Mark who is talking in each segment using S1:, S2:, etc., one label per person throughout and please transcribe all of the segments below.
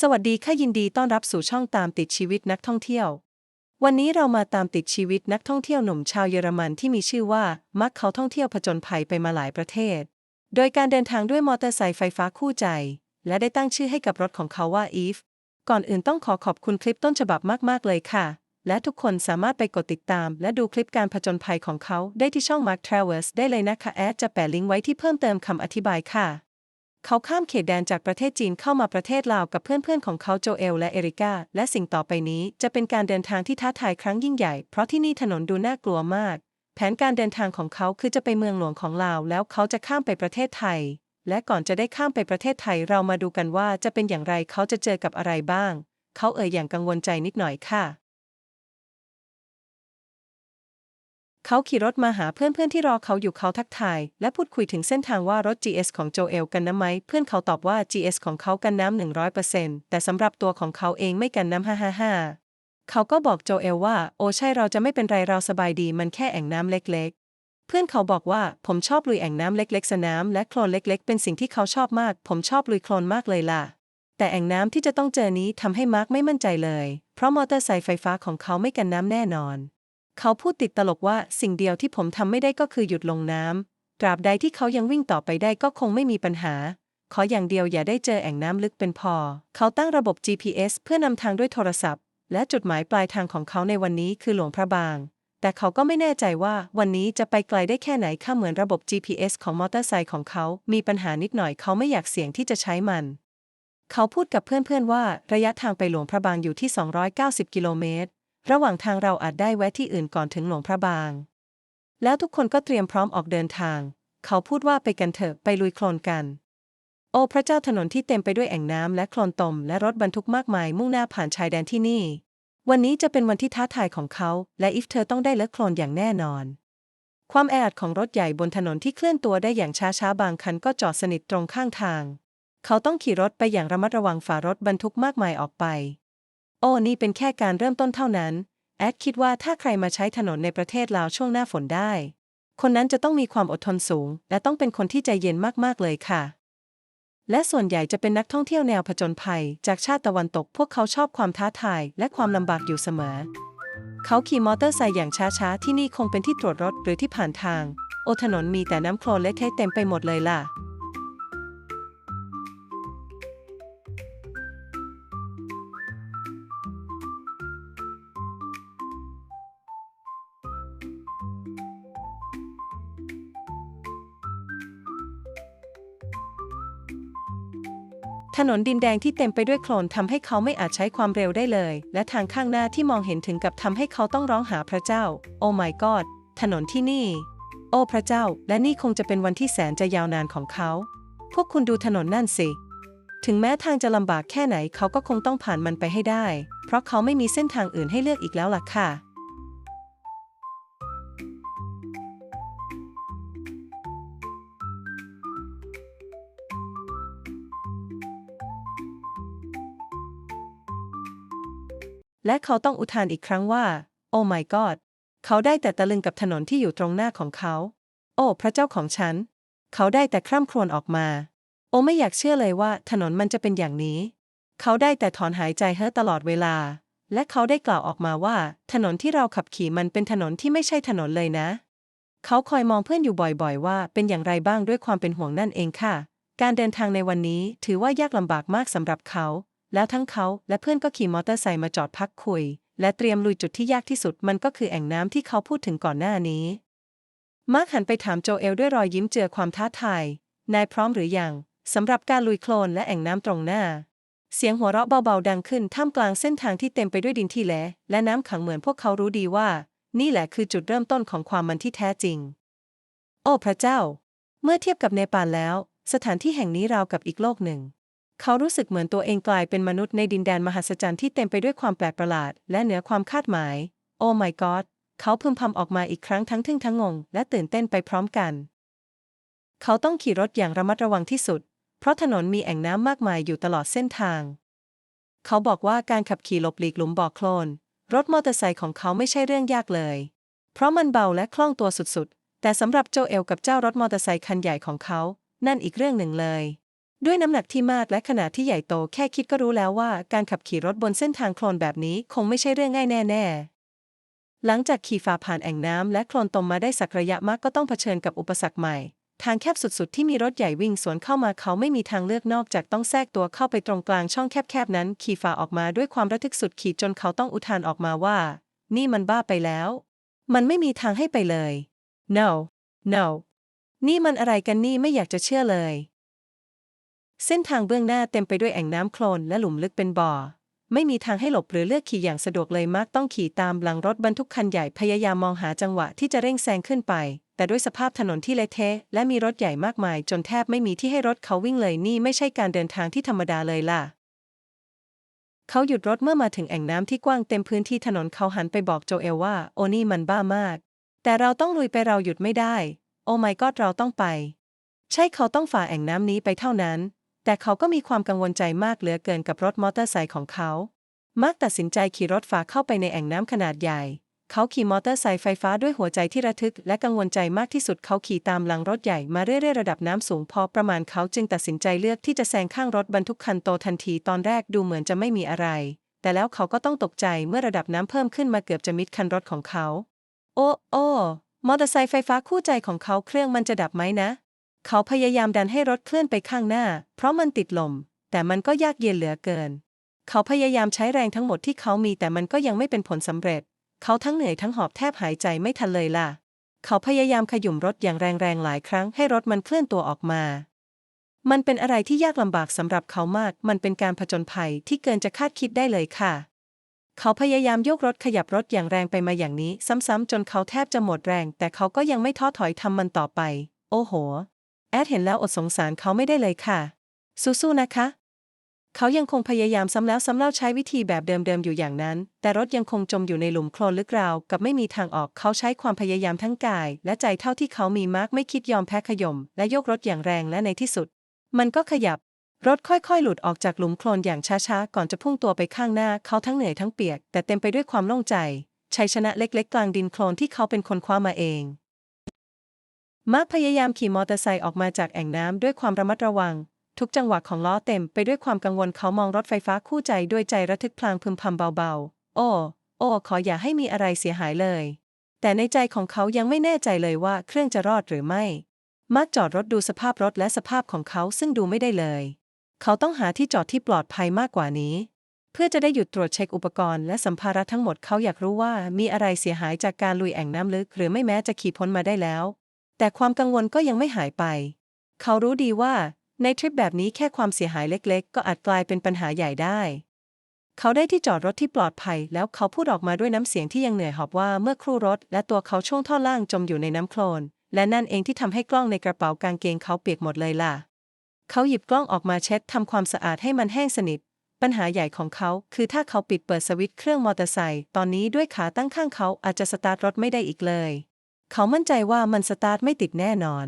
S1: สวัสดีค่ะยินดีต้อนรับสู่ช่องตามติดชีวิตนักท่องเที่ยว วันนี้เรามาตามติดชีวิตนักท่องเที่ยวหนุ่มชาวเยอรมันที่มีชื่อว่า มักเขาท่องเที่ยวผจญภัยไปมาหลายประเทศ โดยการเดินทางด้วยมอเตอร์ไซค์ไฟฟ้าคู่ใจ และได้ตั้งชื่อให้กับรถของเขาว่า Eve ก่อนอื่นต้องขอขอบคุณคลิปต้นฉบับมากๆเลยค่ะ และทุกคนสามารถไปกดติดตาม และดูคลิปการผจญภัยของเขาได้ที่ช่อง Mark Travels ได้เลยนะคะแอดจะแปะลิงก์ไว้ที่เพิ่มเติมคำอธิบายค่ะ เขาข้ามเขตแดนจากประเทศจีนเข้ามาประเทศลาวกับเพื่อนๆของเขาโจเอลและเอริกาและสิ่งต่อไปนี้จะเป็นการเดินทางที่ท้าทายครั้งยิ่งใหญ่ เพราะที่นี่ถนนดูน่ากลัวมาก แผนการเดินทางของเขาคือจะไปเมืองหลวงของลาว แล้วเขาจะข้ามไปประเทศไทย และก่อนจะได้ข้ามไปประเทศไทยเรามาดูกันว่าจะเป็นอย่างไรเขาจะเจอกับอะไรบ้าง เขาเอ่ยอย่างกังวลใจนิดหน่อยค่ะ เขาขี่รถมาหาเพื่อนๆที่รอเขาอยู่เขาทักทาย และพูดคุยถึงเส้นทางว่ารถ GS ของโจเอลกันน้ำไหม เพื่อนเขาตอบว่า GS ของเขากันน้ำ100%แต่สำหรับตัวของเขาเองไม่กันน้ำ555เขาก็บอกโจเอลว่า โอใช่เราจะไม่เป็นไรเราสบายดีมันแค่แอ่งน้ำเล็กๆ เพื่อนเขาบอกว่าผมชอบลุยแอ่งน้ำเล็กๆ สนามและโคลนเล็กๆ เป็นสิ่งที่เขาชอบมาก ผมชอบลุยโคลนมากเลยล่ะ แต่แอ่งน้ำที่จะต้องเจอนี้ทำให้มาร์กไม่มั่นใจเลย เพราะมอเตอร์ไซค์ไฟฟ้าของเขาไม่กันน้ำแน่นอน เขาพูดติดตลกว่าสิ่งเดียวที่ผมทำไม่ได้ก็คือหยุดลงน้ำตราบใดที่เขายังวิ่งต่อไปได้ก็คงไม่มีปัญหา ขออย่างเดียวอย่าได้เจอแอ่งน้ำลึกเป็นพอ เขาตั้งระบบ GPS เพื่อนำทางด้วยโทรศัพท์ และจุดหมายปลายทางของเขาในวันนี้คือหลวงพระบาง แต่เขาก็ไม่แน่ใจว่าวันนี้จะไปไกลได้แค่ไหนค่าเหมือนระบบ GPS ของมอเตอร์ไซค์ของเขา มีปัญหานิดหน่อยเขาไม่อยากเสี่ยงที่จะใช้มันเขาพูดกับเพื่อนๆว่าระยะทางไปหลวงพระบางอยู่ที่ 290 กิโลเมตร ระหว่างทางเราอาจได้แวะที่อื่นก่อนถึงหลวงพระบาง แล้วทุกคนก็เตรียมพร้อมออกเดินทาง เขาพูดว่าไปกันเถอะไปลุยโคลนกัน โอ้พระเจ้าถนนที่เต็มไปด้วยแอ่งน้ำและโคลนตม และรถบรรทุกมากมายมุ่งหน้าผ่านชายแดนที่นี่ วันนี้จะเป็นวันที่ท้าทายของเขา และอีฟเธอต้องได้เลิกโคลนอย่างแน่นอน ความแออัดของรถใหญ่บนถนนที่เคลื่อนตัวได้อย่างช้าๆบางคันก็จอดสนิทตรงข้างทาง เขาต้องขี่รถไปอย่างระมัดระวังฝ่ารถบรรทุกมากมายออกไป อ้นี่เป็นแค่การเริ่มต้นเท่านั้น แอดคิดว่าถ้าใครมาใช้ถนนในประเทศลาวช่วงหน้าฝนได้ คนนั้นจะต้องมีความอดทนสูง และต้องเป็นคนที่ใจเย็นมากๆเลยค่ะ และส่วนใหญ่จะเป็นนักท่องเที่ยวแนวผจญภัย จากชาติตะวันตก พวกเขาชอบความท้าทาย และความลำบากอยู่เสมอ เขาขี่มอเตอร์ไซค์อย่างช้าๆ ที่นี่คงเป็นที่ตรวจรถหรือที่ผ่านทาง โอถนนมีแต่น้ำโคลนเละเทะเต็มไปหมดเลยล่ะ นนดินแดงที่เต็มไปด้วยโคลนทำให้เขาไม่อาจใช้ความเร็วได้เลย และทางข้างหน้าที่มองเห็นถึงกับทำให้เขาต้องร้องหาพระเจ้า โอ้ my god ถนนที่นี่ โอ้พระเจ้า และนี่คงจะเป็นวันที่แสนจะยาวนานของเขา พวกคุณดูถนนนั่นสิ ถึงแม้ทางจะลำบากแค่ไหนเขาก็คงต้องผ่านมันไปให้ได้ เพราะเขาไม่มีเส้นทางอื่นให้เลือกอีกแล้วล่ะค่ะ และเขาต้องอุทานอีกครั้งว่า โอ้ my god เขาได้แต่ตะลึงกับถนนที่อยู่ตรงหน้าของเขา โอ้ พระเจ้าของฉัน เขาได้แต่คร่ำครวญออกมา โอ้ไม่อยากเชื่อเลยว่าถนนมันจะเป็นอย่างนี้ เขาได้แต่ถอนหายใจเฮ้อตลอดเวลา และเขาได้กล่าวออกมาว่า ถนนที่เราขับขี่มันเป็นถนนที่ไม่ใช่ถนนเลยนะ เขาคอยมองเพื่อนอยู่บ่อยๆ ว่าเป็นอย่างไรบ้างด้วยความเป็นห่วงนั่นเองค่ะ การเดินทางในวันนี้ถือว่ายากลำบากมากสำหรับเขา แล้วทั้งเขาและเพื่อนก็ขี่มอเตอร์ไซค์มาจอดพักคุย และเตรียมลุยจุดที่ยากที่สุดมันก็คือแอ่งน้ำที่เขาพูดถึงก่อนหน้านี้ มาร์คหันไปถามโจเอลด้วยรอยยิ้มเจือความท้าทาย นายพร้อมหรือยังสำหรับการลุยโคลนและแอ่งน้ำตรงหน้า เสียงหัวเราะเบาๆดังขึ้นท่ามกลางเส้นทางที่เต็มไปด้วยดินที่แหลและน้ำขังเหมือนพวกเขารู้ดีว่า นี่แหละคือจุดเริ่มต้นของความมันที่แท้จริง โอ้พระเจ้า เมื่อเทียบกับเนปาลแล้ว สถานที่แห่งนี้ราวกับอีกโลกหนึ่ง เขารู้สึกเหมือนตัวเองกลายเป็นมนุษย์ในดินแดนมหัศจรรย์ที่เต็มไปด้วยความแปลกประหลาด และเหนือความคาดหมาย โอ้ my god เขาพึมพำออกมาอีกครั้งทั้งทึ่งทั้งงง และตื่นเต้นไปพร้อมกัน เขาต้องขี่รถอย่างระมัดระวังที่สุด เพราะถนนมีแอ่งน้ำมากมายอยู่ตลอดเส้นทาง เขาบอกว่าการขับขี่หลบหลีกหลุมบ่อโคลน รถมอเตอร์ไซค์ของเขาไม่ใช่เรื่องยากเลย เพราะมันเบาและคล่องตัวสุดๆ แต่สำหรับโจเอลกับเจ้ารถมอเตอร์ไซค์คันใหญ่ของเขา นั่นอีกเรื่องหนึ่งเลย ด้วยน้ำหนักที่มากและขนาดที่ใหญ่โตแค่คิดก็รู้แล้วว่าการขับขี่รถบนเส้นทางโคลนแบบนี้คงไม่ใช่เรื่องง่ายแน่ๆ หลังจากขี่ฝ่าผ่านแอ่งน้ำและโคลนตมมาได้สักระยะมักก็ต้องเผชิญกับอุปสรรคใหม่ ทางแคบสุดๆ ที่มีรถใหญ่วิ่งสวนเข้ามาเขาไม่มีทางเลือกนอกจากต้องแทรกตัวเข้าไปตรงกลางช่องแคบๆนั้น ขี่ฝ่าออกมาด้วยความระทึกสุดขีดจนเขาต้องอุทานออกมาว่า นี่มันบ้าไปแล้ว มันไม่มีทางให้ไปเลย no no นี่มันอะไรกันนี่ไม่อยากจะเชื่อเลย เส้นทางเบื้องหน้าเต็มไปด้วยแอ่งน้ำโคลนและหลุมลึกเป็นบ่อ ไม่มีทางให้หลบหรือเลือกขี่อย่างสะดวกเลยมักต้องขี่ตามหลังรถบรรทุกคันใหญ่พยายามมองหาจังหวะที่จะเร่งแซงขึ้นไป แต่ด้วยสภาพถนนที่เละเทะและมีรถใหญ่มากมาย จนแทบไม่มีที่ให้รถเขาวิ่งเลยนี่ไม่ใช่การเดินทางที่ธรรมดาเลยล่ะเขาหยุดรถเมื่อมาถึงแอ่งน้ำที่กว้างเต็มพื้นที่ถนนเขาหันไปบอกโจเอลว่า โอนี่มันบ้ามาก แต่เราต้องลุยไปเราหยุดไม่ได้ โอไม่ก็เราต้องไป ใช่เขาต้องฝ่าแอ่งน้ำนี้ไปเท่านั้น แต่เขาก็มีความกังวลใจมากเหลือเกินกับรถมอเตอร์ไซค์ของเขา มักตัดสินใจขี่รถฝาเข้าไปในแอ่งน้ำขนาดใหญ่ เขาขี่มอเตอร์ไซค์ไฟฟ้าด้วยหัวใจที่ระทึก และกังวลใจมากที่สุดเขาขี่ตามหลังรถใหญ่มาเรื่อยๆระดับน้ำสูงพอประมาณเขาจึงตัดสินใจเลือกที่จะแซงข้างรถบรรทุกคันโตทันทีตอนแรกดูเหมือนจะไม่มีอะไร แต่แล้วเขาก็ต้องตกใจเมื่อระดับน้ำเพิ่มขึ้นมาเกือบจะมิดคันรถของเขา โอ้โอ้มอเตอร์ไซค์ไฟฟ้าคู่ใจของเขาเครื่องมันจะดับไหมนะ เขาพยายามดันให้รถเคลื่อนไปข้างหน้า เพราะมันติดลม แต่มันก็ยากเย็นเหลือเกิน เขาพยายามใช้แรงทั้งหมดที่เขามีแต่มันก็ยังไม่เป็นผลสำเร็จ เขาทั้งเหนื่อยทั้งหอบแทบหายใจไม่ทันเลยล่ะ เขาพยายามขยุ่มรถอย่างแรงๆหลายครั้งให้รถมันเคลื่อนตัวออกมา มันเป็นอะไรที่ยากลำบากสำหรับเขามาก มันเป็นการผจญภัยที่เกินจะคาดคิดได้เลยค่ะ เขาพยายามยกรถขยับรถอย่างแรงไปมาอย่างนี้ ซ้ำๆจนเขาแทบจะหมดแรง แต่เขาก็ยังไม่ท้อถอยทำมันต่อไป โอ้โห แอดเห็นแล้วอดสงสารเขาไม่ได้เลยค่ะ สู้ๆนะคะ เขายังคงพยายามซ้ำแล้วซ้ำเล่าใช้วิธีแบบเดิมๆอยู่อย่างนั้น แต่รถยังคงจมอยู่ในหลุมโคลนลึกราวกับไม่มีทางออกเขาใช้ความพยายามทั้งกาย และใจเท่าที่เขามีมากไม่คิดยอมแพ้ขย่มและยกรถอย่างแรงและในที่สุด มันก็ขยับ รถค่อยๆ หลุดออกจากหลุมโคลนอย่างช้าๆก่อนจะพุ่งตัวไปข้างหน้าเขาทั้งเหนื่อยทั้งเปียก แต่เต็มไปด้วยความโล่งใจชัยชนะเล็กๆ กลางดินโคลนที่เขาเป็นคนคว้ามาเอง มาร์คพยายามขี่มอเตอร์ไซค์ออกมาจากแอ่งน้ำด้วยความระมัดระวัง ทุกจังหวะของล้อเต็มไปด้วยความกังวลเขามองรถไฟฟ้าคู่ใจด้วยใจระทึกพลางพึมพำเบาๆ โอ้ โอ้ ขออย่าให้มีอะไรเสียหายเลย แต่ในใจของเขายังไม่แน่ใจเลยว่าเครื่องจะรอดหรือไม่มาร์คจอดรถดูสภาพรถและสภาพของเขาซึ่งดูไม่ได้เลย เขาต้องหาที่จอดที่ปลอดภัยมากกว่านี้ เพื่อจะได้หยุดตรวจเช็คอุปกรณ์และสัมภาระทั้งหมดเขาอยากรู้ว่ามีอะไรเสียหายจากการลุยแอ่งน้ำลึก หรือไม่แม้จะขี่พ้นมาได้แล้ว แต่ความกังวลก็ยังไม่หายไป เขารู้ดีว่า ในทริปแบบนี้แค่ความเสียหายเล็กๆ ก็อาจกลายเป็นปัญหาใหญ่ได้ เขาได้ที่จอดรถที่ปลอดภัย แล้วเขาพูดออกมาด้วยน้ำเสียงที่ยังเหนื่อยหอบว่าเมื่อครู่รถ และตัวเขาช่วงท่อนล่างจมอยู่ในน้ำโคลน และนั่นเองที่ทำให้กล้องในกระเป๋ากางเกงเขาเปียกหมดเลยล่ะ เขาหยิบกล้องออกมาเช็ดทำความสะอาดให้มันแห้งสนิทปัญหาใหญ่ของเขาคือถ้าเขาปิดเปิดสวิตช์เครื่องมอเตอร์ไซค์ตอนนี้ด้วยขาตั้งข้างเขาอาจจะสตาร์ทรถไม่ได้อีกเลย เขามั่นใจว่ามันสตาร์ทไม่ติดแน่นอน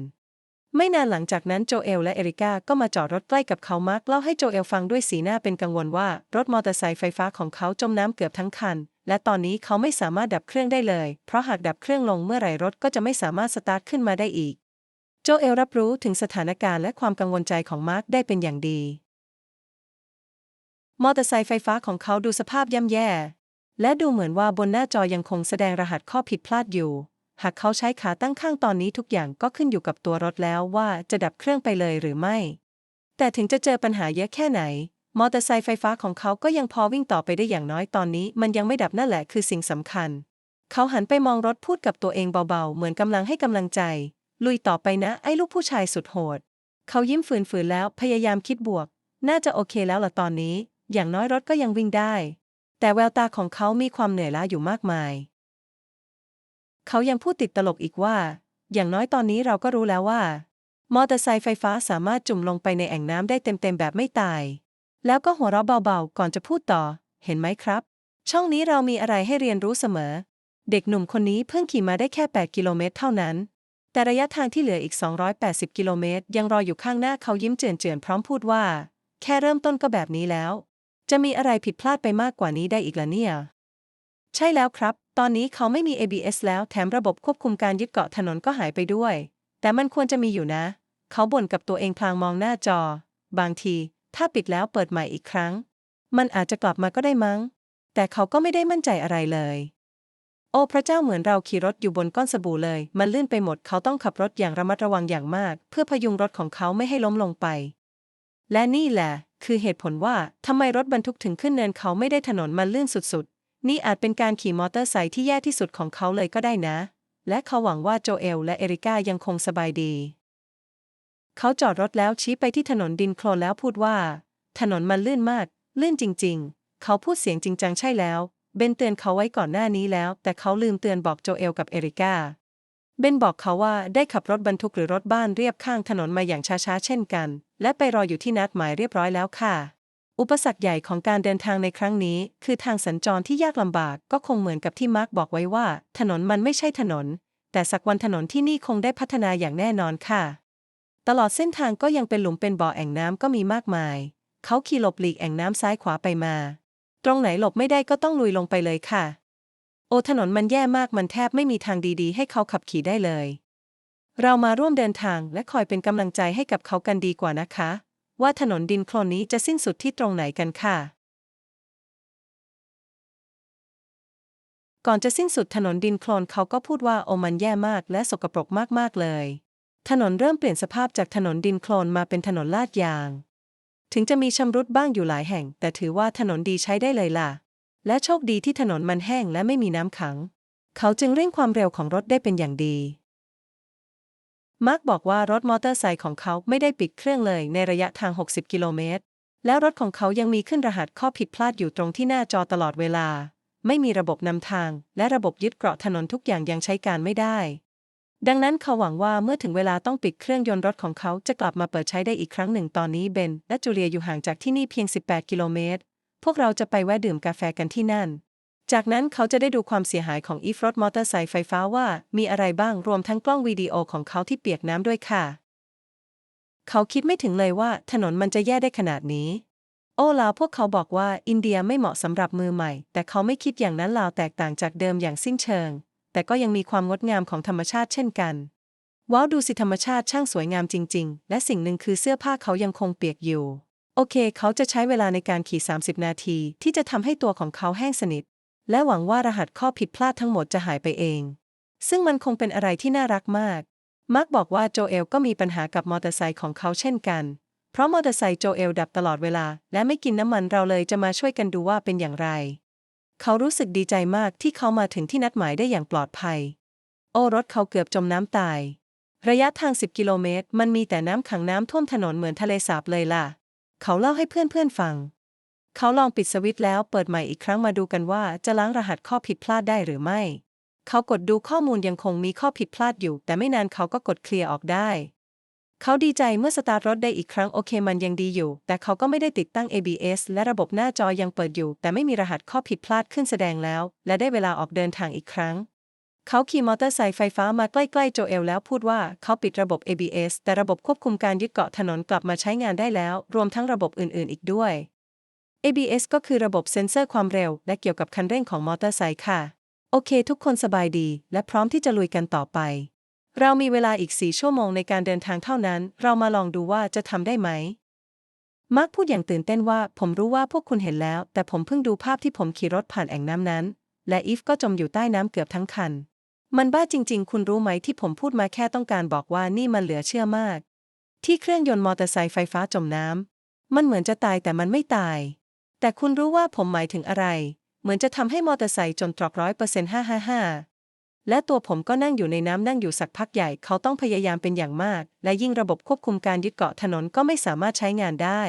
S1: ไม่นานหลังจากนั้นโจเอลและเอริก้าก็มาจอดรถใกล้กับเขามาร์กเล่าให้โจเอลฟังด้วยสีหน้าเป็นกังวลว่า รถมอเตอร์ไซค์ไฟฟ้าของเขาจมน้ำเกือบทั้งคัน และตอนนี้เขาไม่สามารถดับเครื่องได้เลย เพราะหากดับเครื่องลงเมื่อไหร่รถก็จะไม่สามารถสตาร์ทขึ้นมาได้อีก โจเอลรับรู้ถึงสถานการณ์และความกังวลใจของมาร์กได้เป็นอย่างดี มอเตอร์ไซค์ไฟฟ้าของเขาดูสภาพย่ำแย่ และดูเหมือนว่าบนหน้าจอยังคงแสดงรหัสข้อผิดพลาดอยู่ หากเขาใช้ขาตั้งข้างตอนนี้ทุกอย่างก็ขึ้นอยู่กับตัวรถแล้วว่าจะดับเครื่องไปเลยหรือไม่ แต่ถึงจะเจอปัญหาเยอะแค่ไหน มอเตอร์ไซค์ไฟฟ้าของเขาก็ยังพอวิ่งต่อไปได้อย่างน้อยตอนนี้ มันยังไม่ดับนั่นแหละคือสิ่งสำคัญ เขาหันไปมองรถพูดกับตัวเองเบาๆ เหมือนกำลังให้กำลังใจ ลุยต่อไปนะไอ้ลูกผู้ชายสุดโหด เขายิ้มฝืนๆแล้วพยายามคิดบวก น่าจะโอเคแล้วล่ะตอนนี้ อย่างน้อยรถก็ยังวิ่งได้ แต่แววตาของเขามีความเหนื่อยล้าอยู่มากมาย เขายังพูดติดตลกอีกว่า อย่างน้อยตอนนี้เราก็รู้แล้วว่า มอเตอร์ไซค์ไฟฟ้าสามารถจุ่มลงไปในแอ่งน้ำได้เต็มๆแบบไม่ตาย แล้วก็หัวเราะเบาๆ ก่อนจะพูดต่อ เห็นไหมครับ ช่องนี้เรามีอะไรให้เรียนรู้เสมอ เด็กหนุ่มคนนี้เพิ่งขี่มาได้แค่ 8 กิโลเมตรเท่านั้น แต่ระยะทางที่เหลืออีก 280 กิโลเมตร ยังรออยู่ข้างหน้าเขายิ้มเจือนๆพร้อมพูดว่า แค่เริ่มต้นก็แบบนี้แล้ว จะมีอะไรผิดพลาดไปมากกว่านี้ได้อีกล่ะเนี่ย ใช่แล้วครับ ตอนนี้เขาไม่มี ABS แล้วแถมระบบควบคุมการยึดเกาะถนนก็หายไปด้วย แต่มันควรจะมีอยู่นะ เขาบ่นกับตัวเองพลางมองหน้าจอ บางที ถ้าปิดแล้วเปิดใหม่อีกครั้ง มันอาจจะกลับมาก็ได้มั้ง แต่เขาก็ไม่ได้มั่นใจอะไรเลย โอ้พระเจ้าเหมือนเราขี่รถอยู่บนก้อนสบู่เลย มันลื่นไปหมดเขาต้องขับรถอย่างระมัดระวังอย่างมาก เพื่อพยุงรถของเขาไม่ให้ล้มลงไป และนี่แหละ คือเหตุผลว่าทำไมรถบรรทุกถึงขึ้นเนินเขาไม่ได้ถนนมันลื่นสุด นี่อาจเป็นการขี่มอเตอร์ไซค์ที่แย่ที่สุดของเขาเลยก็ได้นะ และเขาหวังว่าโจเอลและเอริก้ายังคงสบายดี เขาจอดรถแล้วชี้ไปที่ถนนดินโคลนแล้วพูดว่า ถนนมันลื่นมาก ลื่นจริง ๆ เขาพูดเสียงจริงจังใช่แล้ว เบนเตือนเขาไว้ก่อนหน้านี้แล้ว แต่เขาลืมเตือนบอกโจเอลกับเอริก้า เบนบอกเขาว่าได้ขับรถบรรทุกหรือรถบ้านเรียบข้างถนนมาอย่างช้าๆเช่นกัน และไปรออยู่ที่นัดหมายเรียบร้อยแล้วค่ะ อุปสรรคใหญ่ของการเดินทางในครั้งนี้ คือทางสัญจรที่ยากลำบากก็คงเหมือนกับที่มาร์กบอกไว้ว่า ถนนมันไม่ใช่ถนน แต่สักวันถนนที่นี่คงได้พัฒนาอย่างแน่นอนค่ะ ตลอดเส้นทางก็ยังเป็นหลุมเป็นบ่อแอ่งน้ำก็มีมากมาย เขาขี่หลบหลีกแอ่งน้ำซ้ายขวาไปมา ตรงไหนหลบไม่ได้ก็ต้องลุยลงไปเลยค่ะ โอถนนมันแย่มากมันแทบไม่มีทางดีๆ ให้เขาขับขี่ได้เลย เรามาร่วมเดินทางและคอยเป็นกำลังใจให้กับเขากันดีกว่านะคะ ว่าถนนดินโคลนนี้จะสิ้นสุดที่ตรงไหนกันค่ะ ก่อนจะสิ้นสุดถนนดินโคลนเขาก็พูดว่าโอมันแย่มากและสกปรกมากๆเลย ถนนเริ่มเปลี่ยนสภาพจากถนนดินโคลนมาเป็นถนนลาดยาง ถึงจะมีชำรุดบ้างอยู่หลายแห่ง แต่ถือว่าถนนดีใช้ได้เลยล่ะ และโชคดีที่ถนนมันแห้งและไม่มีน้ำขัง เขาจึงเร่งความเร็วของรถได้เป็นอย่างดี มาร์กบอกว่ารถมอเตอร์ไซค์ของเขาไม่ได้ปิดเครื่องเลยในระยะทาง 60 กิโลเมตร แล้วรถของเขายังมีขึ้นรหัสข้อผิดพลาดอยู่ตรงที่หน้าจอตลอดเวลา ไม่มีระบบนำทาง และระบบยึดเกราะถนนทุกอย่างยังใช้การไม่ได้ ดังนั้นเขาหวังว่าเมื่อถึงเวลาต้องปิดเครื่องยนต์รถของเขาจะกลับมาเปิดใช้ได้อีกครั้งหนึ่งตอนนี้เบนและจูเลียอยู่ห่างจากที่นี่เพียง 18 กิโลเมตร พวกเราจะไปแวะดื่มกาแฟกันที่นั่น จากนั้นเขาจะได้ดูความเสียหายของอีฟรถมอเตอร์ไซค์ไฟฟ้าว่ามีอะไรบ้างรวมทั้งกล้องวิดีโอของเขาที่เปียกน้ำด้วยค่ะ เขาคิดไม่ถึงเลยว่าถนนมันจะแย่ได้ขนาดนี้ โอ้ลาวพวกเขาบอกว่าอินเดียไม่เหมาะสำหรับมือใหม่ แต่เขาไม่คิดอย่างนั้นลาวแตกต่างจากเดิมอย่างสิ้นเชิง แต่ก็ยังมีความงดงามของธรรมชาติเช่นกัน ว้าวดูสิธรรมชาติช่างสวยงามจริง ๆ และสิ่งหนึ่งคือเสื้อผ้าเขายังคงเปียกอยู่ โอเค เขาจะใช้เวลาในการขี่ 30 นาที ที่จะทำให้ตัวของเขาแห้งสนิท และหวังว่ารหัสข้อผิดพลาดทั้งหมดจะหายไปเอง ซึ่งมันคงเป็นอะไรที่น่ารักมาก มาร์กบอกว่าโจเอลก็มีปัญหากับมอเตอร์ไซค์ของเขาเช่นกัน เพราะมอเตอร์ไซค์โจเอลดับตลอดเวลา และไม่กินน้ำมันเราเลยจะมาช่วยกันดูว่าเป็นอย่างไร เขารู้สึกดีใจมากที่เขามาถึงที่นัดหมายได้อย่างปลอดภัย โอ้รถเขาเกือบจมน้ำตาย ระยะทาง 10 กิโลเมตร มันมีแต่น้ำขังน้ำท่วมถนนเหมือนทะเลสาบเลยล่ะ เขาเล่าให้เพื่อนๆฟัง เขาลองปิดสวิตช์แล้วเปิดใหม่อีกครั้งมาดูกันว่าจะล้างรหัสข้อผิดพลาดได้หรือไม่ เขากดดูข้อมูลยังคงมีข้อผิดพลาดอยู่ แต่ไม่นานเขาก็กดเคลียร์ออกได้ เขาดีใจเมื่อสตาร์ทรถได้อีกครั้งโอเคมันยังดีอยู่ แต่เขาก็ไม่ได้ติดตั้ง ABS และระบบหน้าจอยังเปิดอยู่ แต่ไม่มีรหัสข้อผิดพลาดขึ้นแสดงแล้ว และได้เวลาออกเดินทางอีกครั้งเขาขี่มอเตอร์ไซค์ไฟฟ้ามาใกล้ๆโจเอลแล้วพูดว่าเขาปิดระบบ ABS แต่ระบบควบคุมการยึดเกาะถนนกลับมาใช้งานได้แล้ว รวมทั้งระบบอื่นๆ อีกด้วย ABS ก็คือระบบเซ็นเซอร์ความเร็ว และเกี่ยวกับคันเร่งของมอเตอร์ไซค์ค่ะ โอเค ทุกคนสบายดี และพร้อมที่จะลุยกันต่อไป เรามีเวลาอีกสี่ชั่วโมงในการเดินทางเท่านั้น เรามาลองดูว่าจะทำได้ไหม มาร์คพูดอย่างตื่นเต้นว่า ผมรู้ว่าพวกคุณเห็นแล้ว แต่ผมเพิ่งดูภาพที่ผมขี่รถผ่านแอ่งน้ำนั้น และอีฟก็จมอยู่ใต้น้ำเกือบทั้งคัน มันบ้าจริง ๆ คุณรู้ไหมที่ผมพูดมาแค่ต้องการบอกว่านี่มันเหลือเชื่อมาก ที่เครื่องยนต์มอเตอร์ไซค์ไฟฟ้าจมน้ำมันเหมือนจะตายแต่มันไม่ตาย แต่คุณรู้ว่าผมหมายถึงอะไร เหมือนจะทำให้มอเตอร์ไซค์จนตรอกร้อยเปอร์เซ็นต์ห้าห้าห้าและตัวผมก็นั่งอยู่ในน้ำนั่งอยู่สักพักใหญ่เขาต้องพยายามเป็นอย่างมาก และยิ่งระบบควบคุมการยึดเกาะถนนก็ไม่สามารถใช้งานได้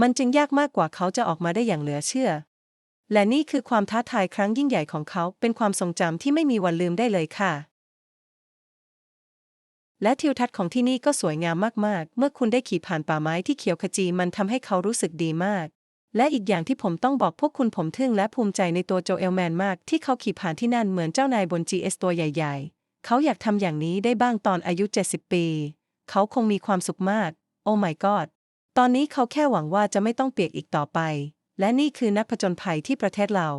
S1: มันจึงยากมากกว่าเขาจะออกมาได้อย่างเหลือเชื่อ และนี่คือความท้าทายครั้งยิ่งใหญ่ของเขาเป็นความทรงจำที่ไม่มีวันลืมได้เลยค่ะ และทิวทัศน์ของที่นี่ก็สวยงามมากๆ เมื่อคุณได้ขี่ผ่านป่าไม้ที่เขียวขจีมันทำให้เขารู้สึกดีมาก และอีกอย่างที่ผมต้องบอกพวกคุณผมทึ่งและภูมิใจในตัวโจเอลแมนมาก ที่เขาขี่ผ่านที่นั่นเหมือนเจ้านายบน GS ตัวใหญ่ ๆ เขาอยากทำอย่างนี้ได้บ้างตอนอายุ 70 ปี เขาคงมีความสุขมาก โอ้ my god ตอนนี้เขาแค่หวังว่าจะไม่ต้องเปียกอีกต่อไป และนี่คือนักผจญภัยที่ประเทศเรา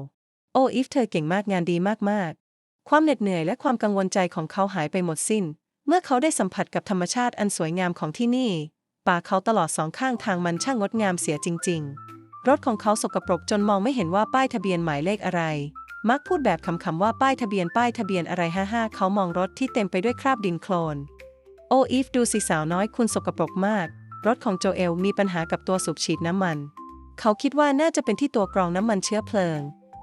S1: โอ้อีฟเธอเก่งมากงานดีมากๆ ความเหน็ดเหนื่อยและความกังวลใจของเขาหายไปหมดสิ้น เมื่อเขาได้สัมผัสกับธรรมชาติอันสวยงามของที่นี่ ป่าเขาตลอดสองข้างทางมันช่างงดงามเสียจริง ๆ รถของเขาสกปรกจนมองไม่เห็นว่าป้ายทะเบียนหมายเลขอะไร มักพูดแบบขำๆว่าป้ายทะเบียนป้ายทะเบียนอะไรฮ่าฮ่าเขามองรถที่เต็มไปด้วยคราบดินโคลน โออีฟดูสิสาวน้อยคุณสกปรกมาก รถของโจเอลมีปัญหากับตัวสูบฉีดน้ำมัน เขาคิดว่าน่าจะเป็นที่ตัวกรองน้ำมันเชื้อเพลิง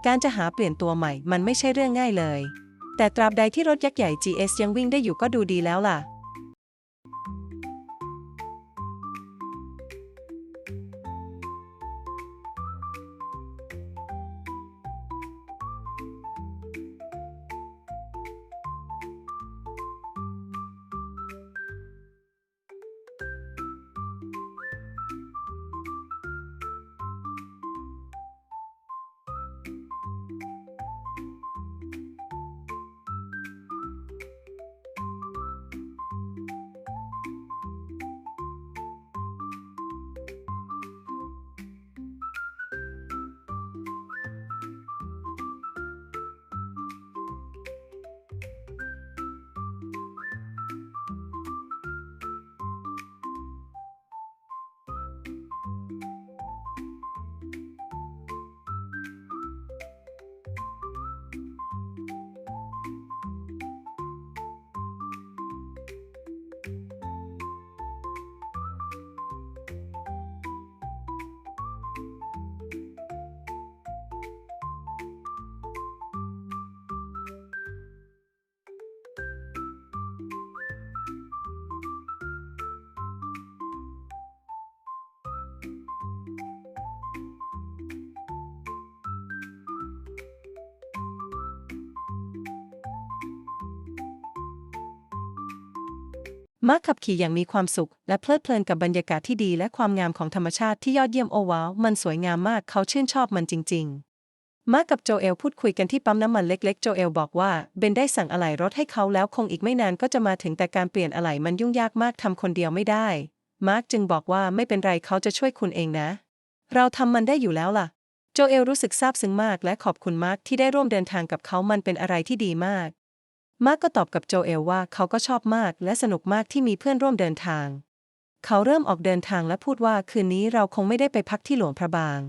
S1: การจะหาเปลี่ยนตัวใหม่มันไม่ใช่เรื่องง่ายเลย แต่ตราบใดที่รถยักษ์ใหญ่ GS ยังวิ่งได้อยู่ก็ดูดีแล้วล่ะ มักขับขี่อย่างมีความสุข และเพลิดเพลินกับบรรยากาศที่ดีและความงามของธรรมชาติที่ยอดเยี่ยมโอว้าวมันสวยงามมากเขาชื่นชอบมันจริง ๆมาร์คกับโจเอลพูดคุยกันที่ปั๊มน้ำมันเล็กๆ โจเอลบอกว่าเบนได้สั่งอะไหล่รถให้เขาแล้วคงอีกไม่นานก็จะมาถึงแต่การเปลี่ยนอะไหล่มันยุ่งยากมากทำคนเดียวไม่ได้ มาร์คจึงบอกว่าไม่เป็นไรเขาจะช่วยคุณเองนะ เราทำมันได้อยู่แล้วล่ะ โจเอลรู้สึกซาบซึ้งมาก และขอบคุณมาร์คที่ได้ร่วมเดินทางกับเขามันเป็นอะไรที่ดีมาก มาร์กก็ตอบกับโจเอลว่าเขาก็ชอบมากและสนุกมากที่มีเพื่อนร่วมเดินทาง เขาเริ่มออกเดินทางและพูดว่าคืนนี้เราคงไม่ได้ไปพักที่หลวงพระบาง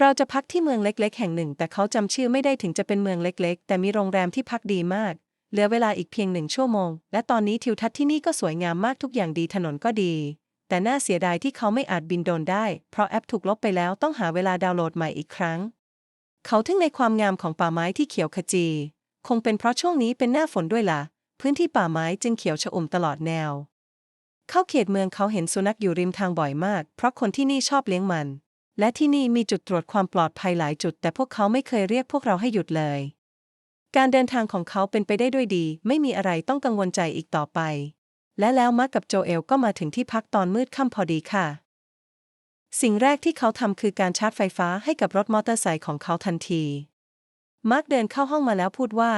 S1: เราจะพักที่เมืองเล็กๆ แห่งหนึ่ง แต่เขาจำชื่อไม่ได้ถึงจะเป็นเมืองเล็ก ๆ แต่มีโรงแรมที่พักดีมาก เหลือเวลาอีกเพียงหนึ่งชั่วโมง และตอนนี้ทิวทัศน์ที่นี่ก็สวยงามมากทุกอย่างดีถนนก็ดี แต่น่าเสียดายที่เขาไม่อาจบินโดนได้ เพราะแอปถูกลบไปแล้วต้องหาเวลาดาวน์โหลดใหม่อีกครั้ง เขาทึ่งในความงามของป่าไม้ที่เขียวขจี คงเป็นเพราะช่วงนี้เป็นหน้าฝนด้วยล่ะ พื้นที่ป่าไม้จึงเขียวชอุ่มตลอดแนว เข้าเขตเมืองเขาเห็นสุนัขอยู่ริมทางบ่อยมาก เพราะคนที่นี่ชอบเลี้ยงมัน และที่นี่มีจุดตรวจความปลอดภัยหลายจุด แต่พวกเขาไม่เคยเรียกพวกเราให้หยุดเลย การเดินทางของเขาเป็นไปได้ด้วยดี ไม่มีอะไรต้องกังวลใจอีกต่อไป และแล้วมาร์กกับโจเอลก็มาถึงที่พักตอนมืดค่ำพอดีค่ะ สิ่งแรกที่เขาทำคือการชาร์จไฟฟ้าให้กับรถมอเตอร์ไซค์ของเขาทันที มาร์กเดินเข้าห้องมาแล้วพูดว่า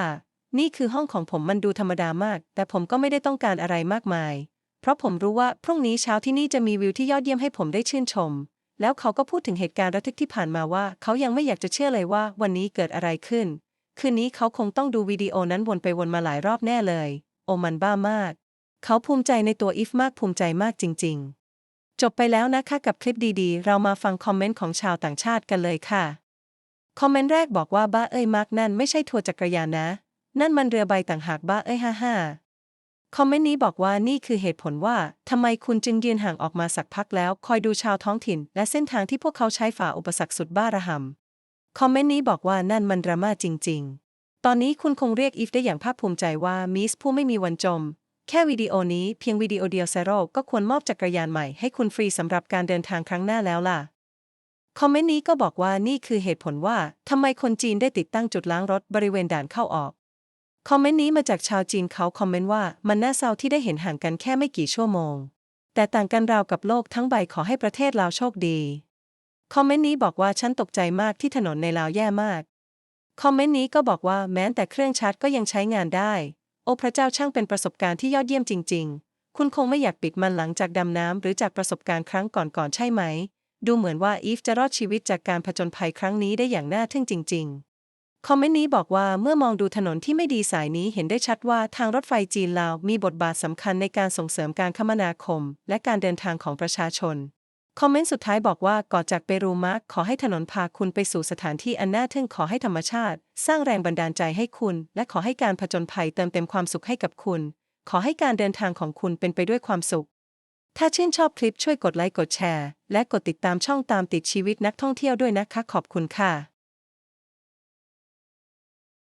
S1: นี่คือห้องของผมมันดูธรรมดามาก แต่ผมก็ไม่ได้ต้องการอะไรมากมาย เพราะผมรู้ว่าพรุ่งนี้เช้าที่นี่จะมีวิวที่ยอดเยี่ยมให้ผมได้ชื่นชม แล้วเขาก็พูดถึงเหตุการณ์ระทึกที่ผ่านมาว่า เขายังไม่อยากจะเชื่อเลยว่า วันนี้เกิดอะไรขึ้น คืนนี้เขาคงต้องดูวิดีโอนั้นวนไปวนมาหลายรอบแน่เลย โอมันบ้ามาก เขาภูมิใจในตัวอีฟมากภูมิใจมากจริง ๆ จบไปแล้วนะคะกับคลิปดีๆ เรามาฟังคอมเมนต์ของชาวต่างชาติกันเลยค่ะ คอมเมนต์แรกบอกว่าบ้าเอ้ยมาร์กนั่นไม่ใช่ทัวร์จักรยานนะ นั่นมันเรือใบต่างหากบ้าเอ้ยฮ่าฮ่าคอมเมนต์นี้บอกว่านี่คือเหตุผลว่าทำไมคุณจึงยืนห่างออกมาสักพักแล้ว คอยดูชาวท้องถิ่น และเส้นทางที่พวกเขาใช้ฝ่าอุปสรรคสุดบ้าระห่ำคอมเมนต์นี้บอกว่านั่นมันดราม่าจริง ๆ ตอนนี้คุณคงเรียกอีฟได้อย่างภาคภูมิใจว่ามิสผู้ไม่มีวันจม แค่วิดีโอนี้เพียงวิดีโอเดียวเซโรก็ควรมอบจักรยานใหม่ให้คุณฟรีสำหรับการเดินทางครั้งหน้าแล้วล่ะ คอมเมนต์นี้ก็บอกว่านี่คือเหตุผลว่าทำไมคนจีนได้ติดตั้งจุดล้างรถบริเวณด่านเข้าออก คอมเมนต์นี้มาจากชาวจีนเขาคอมเมนต์ว่ามันน่าเศร้าที่ได้เห็นห่างกันแค่ไม่กี่ชั่วโมง แต่ต่างกันราวกับโลกทั้งใบขอให้ประเทศลาวโชคดี คอมเมนต์นี้บอกว่าฉันตกใจมากที่ถนนในลาวแย่มาก คอมเมนต์นี้ก็บอกว่าแม้แต่เครื่องชาร์จก็ยังใช้งานได้ โอ้พระเจ้าช่างเป็นประสบการณ์ที่ยอดเยี่ยมจริง ๆ คุณคงไม่อยากปิดมันหลังจากดำน้ำหรือจากประสบการณ์ครั้งก่อนๆใช่ไหม ดูเหมือนว่าอีฟจะรอดชีวิตจากการผจญภัยครั้งนี้ได้อย่างน่าทึ่งจริง ๆ คอมเมนต์นี้บอกว่าเมื่อมองดูถนนที่ไม่ดีสายนี้เห็นได้ชัดว่าทางรถไฟจีนลาวมีบทบาทสำคัญในการส่งเสริมการคมนาคม และการเดินทางของประชาชน คอมเมนต์สุดท้ายบอกว่าก่อจากเปรูมาร์กขอให้ถนนพาคุณไปสู่สถานที่อันน่าทึ่งขอให้ธรรมชาติ สร้างแรงบันดาลใจให้คุณ และขอให้การผจญภัยเติมเต็มความสุขให้กับคุณ ขอให้การเดินทางของคุณเป็นไปด้วยความสุข ถ้าชื่นชอบคลิปช่วยกดไลค์กดแชร์ และกดติดตามช่องตามติดชีวิตนักท่องเที่ยวด้วยนะคะขอบคุณค่ะ